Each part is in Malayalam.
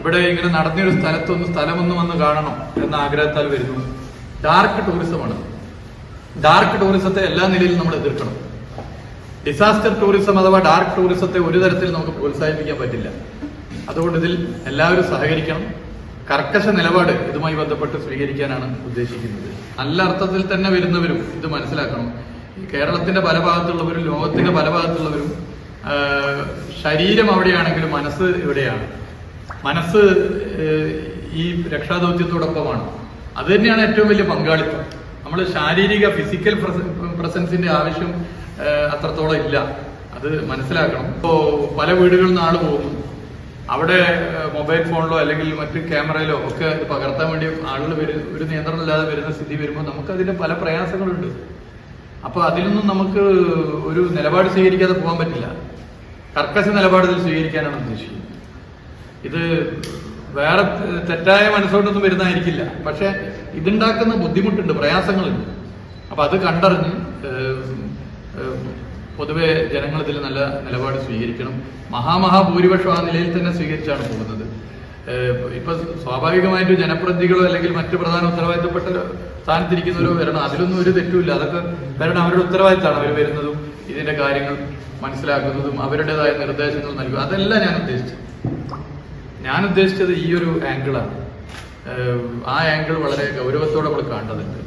ഇവിടെ ഇങ്ങനെ നടന്നൊരു സ്ഥലത്തൊന്ന് സ്ഥലമൊന്നും വന്ന് കാണണം എന്ന ആഗ്രഹത്താൽ വരുന്നു. ഡാർക്ക് ടൂറിസമാണ് ഡാർക്ക് ടൂറിസത്തെ എല്ലാ നിലയിലും നമ്മൾ എതിർക്കണം. ഡിസാസ്റ്റർ ടൂറിസം അഥവാ ഡാർക്ക് ടൂറിസത്തെ ഒരു തരത്തിൽ നമുക്ക് പ്രോത്സാഹിപ്പിക്കാൻ പറ്റില്ല. അതുകൊണ്ട് ഇതിൽ എല്ലാവരും സഹകരിക്കണം. കർക്കശ നിലപാട് ഇതുമായി ബന്ധപ്പെട്ട് സ്വീകരിക്കാനാണ് ഉദ്ദേശിക്കുന്നത്. നല്ല അർത്ഥത്തിൽ തന്നെ വരുന്നവരും ഇത് മനസ്സിലാക്കണം. കേരളത്തിന്റെ പല ഭാഗത്തുള്ളവരും ലോകത്തിന്റെ പല ഭാഗത്തുള്ളവരും ശരീരം അവിടെയാണെങ്കിലും മനസ്സ് ഇവിടെയാണ്. മനസ്സ് ഈ രക്ഷാദൗത്യത്തോടൊപ്പമാണ്. അത് തന്നെയാണ് ഏറ്റവും വലിയ പങ്കാളിത്തം. നമ്മൾ ശാരീരിക ഫിസിക്കൽ പ്രസൻസിന്റെ ആവശ്യം അത്രത്തോളം ഇല്ല. അത് മനസ്സിലാക്കണം. ഇപ്പോ പല വീടുകളിൽ നിന്ന് ആൾ പോകുന്നു. അവിടെ മൊബൈൽ ഫോണിലോ അല്ലെങ്കിൽ മറ്റു ക്യാമറയിലോ ഒക്കെ പകർത്താൻ വേണ്ടി ആളുകൾ വരും ഒരു നിയന്ത്രണമില്ലാതെ വരുന്ന സ്ഥിതി വരുമ്പോൾ നമുക്ക് അതിന്റെ പല പ്രയാസങ്ങളുണ്ട്. അപ്പൊ അതിലൊന്നും നമുക്ക് ഒരു നിലപാട് സ്വീകരിക്കാതെ പോകാൻ പറ്റില്ല. കർക്കശ നിലപാട് സ്വീകരിക്കാനാണ് ഉദ്ദേശിക്കുന്നത്. ഇത് വേറെ തെറ്റായ മനസ്സോടൊന്നും വരുന്നതായിരിക്കില്ല. പക്ഷെ ഇതുണ്ടാക്കുന്ന ബുദ്ധിമുട്ടുണ്ട് പ്രയാസങ്ങളുണ്ട്. അപ്പൊ അത് കണ്ടറിഞ്ഞ് പൊതുവെ ജനങ്ങൾ ഇതിൽ നല്ല നിലപാട് സ്വീകരിക്കണം. മഹാമഹാഭൂരിപക്ഷം ആ നിലയിൽ തന്നെ സ്വീകരിച്ചാണ് പോകുന്നത്. ഇപ്പൊ സ്വാഭാവികമായിട്ട് ജനപ്രതിനിധികളോ അല്ലെങ്കിൽ മറ്റു പ്രധാന ഉത്തരവാദിത്തപ്പെട്ട സ്ഥാനത്തിരിക്കുന്നവരോ വരണം. അതിലൊന്നും ഒരു തെറ്റുമില്ല. അതൊക്കെ വരണം അവരുടെ ഉത്തരവാദിത്തമാണ്. അവർ വരുന്നതും ഇതിന്റെ കാര്യങ്ങൾ മനസ്സിലാക്കുന്നതും അവരുടേതായ നിർദ്ദേശങ്ങൾ നൽകുക അതെല്ലാം ഞാൻ ഉദ്ദേശിച്ചത്. ഞാൻ ഉദ്ദേശിച്ചത് ഈ ഒരു ആംഗിളാണ് ആ ആംഗിൾ വളരെ ഗൗരവത്തോടെ നമ്മൾ കാണേണ്ടതുണ്ട്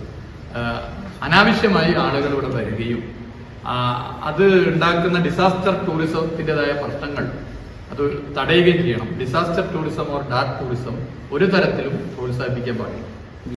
അനാവശ്യമായി ആളുകൾ ഇവിടെ വരികയും അത് ഉണ്ടാക്കുന്ന ഡിസാസ്റ്റർ ടൂറിസത്തിന്റെതായ പ്രശ്നങ്ങൾ അത് തടയുകയും ചെയ്യണം. Disaster tourism or dark tourism ഒരു തരത്തിലും പ്രോത്സാഹിപ്പിക്കാൻ പാടില്ല.